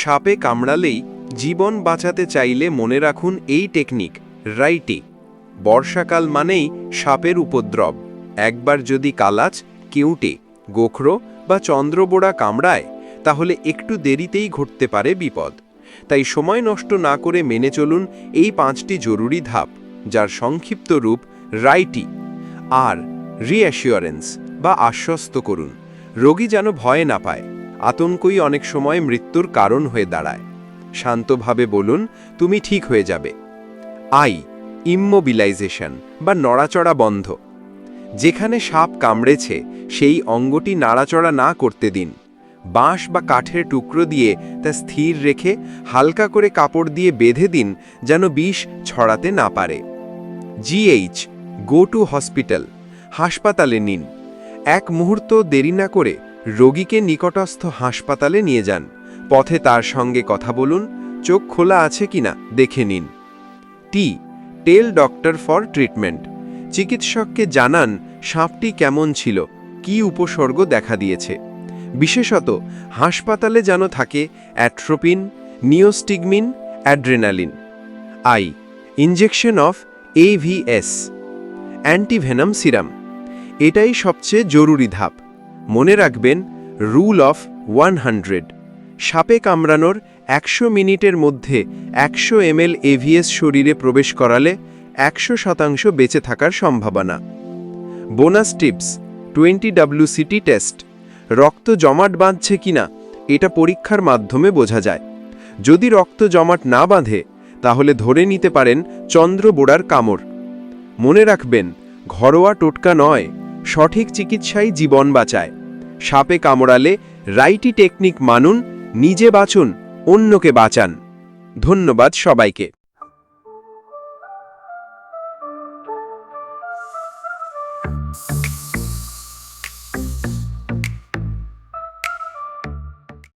সাপে কামড়ালেই জীবন বাঁচাতে চাইলে মনে রাখুন এই টেকনিক রাইটি বর্ষাকাল মানেই সাপের উপদ্রব। একবার যদি কালাচ, কেউটে, গোখরো বা চন্দ্রবোড়া কামড়ায়, তাহলে একটু দেরিতেই ঘটতে পারে বিপদ। তাই সময় নষ্ট না করে মেনে চলুন এই পাঁচটি জরুরি ধাপ, যার সংক্ষিপ্ত রূপ রাইটি আর রিঅ্যাসিওরেন্স বা আশ্বস্ত করুন। রোগী যেন ভয় না পায়। আতঙ্কই অনেক সময় মৃত্যুর কারণ হয়ে দাঁড়ায়। শান্তভাবে বলুন, তুমি ঠিক হয়ে যাবে। আই ইম্মোবিলাইজেশন বা নড়াচড়া বন্ধ। যেখানে সাপ কামড়েছে, সেই অঙ্গটি নাড়াচড়া না করতে দিন। বাঁশ বা কাঠের টুকরো দিয়ে তা স্থির রেখে হালকা করে কাপড় দিয়ে বেঁধে দিন যেন বিষ ছড়াতে না পারে। জিএইচ গো টু হসপিটাল হাসপাতালে নিন। এক মুহূর্ত দেরি না করে রোগীকে নিকটস্থ হাসপাতালে নিয়ে যান। পথে তার সঙ্গে কথা বলুন, চোখ খোলা আছে কিনা দেখে নিন। T tell doctor for treatment চিকিৎসককে জানান সাপটি কেমন ছিল, কি উপসর্গ দেখা দিয়েছে। বিশেষত, হাসপাতালে যেন থাকে atropine, neostigmine, adrenaline. I injection of AVS antivenom serum. এটাই সবচেয়ে জরুরি ধাপ। মনে রাখবেন রুল অফ ওয়ান হান্ড্রেড সাপে কামড়ানোর একশো মিনিটের মধ্যে একশো এমএল এভিএস শরীরে প্রবেশ করালে একশো শতাংশ বেঁচে থাকার সম্ভাবনা। Bonus tips twenty WCT test রক্ত জমাট বাঁধছে কিনা, এটা পরীক্ষার মাধ্যমে বোঝা যায়। যদি রক্ত জমাট না বাঁধে, তাহলে ধরে নিতে পারেন চন্দ্রবোড়ার কামড়। মনে রাখবেন, ঘরোয়া টোটকা নয়। সঠিক চিকিৎসাই জীবন বাঁচায়। সাপে কামড়ালে রাইটি টেকনিক মানুন, নিজে বাঁচুন, অন্যকে বাঁচান। ধন্যবাদ সবাইকে।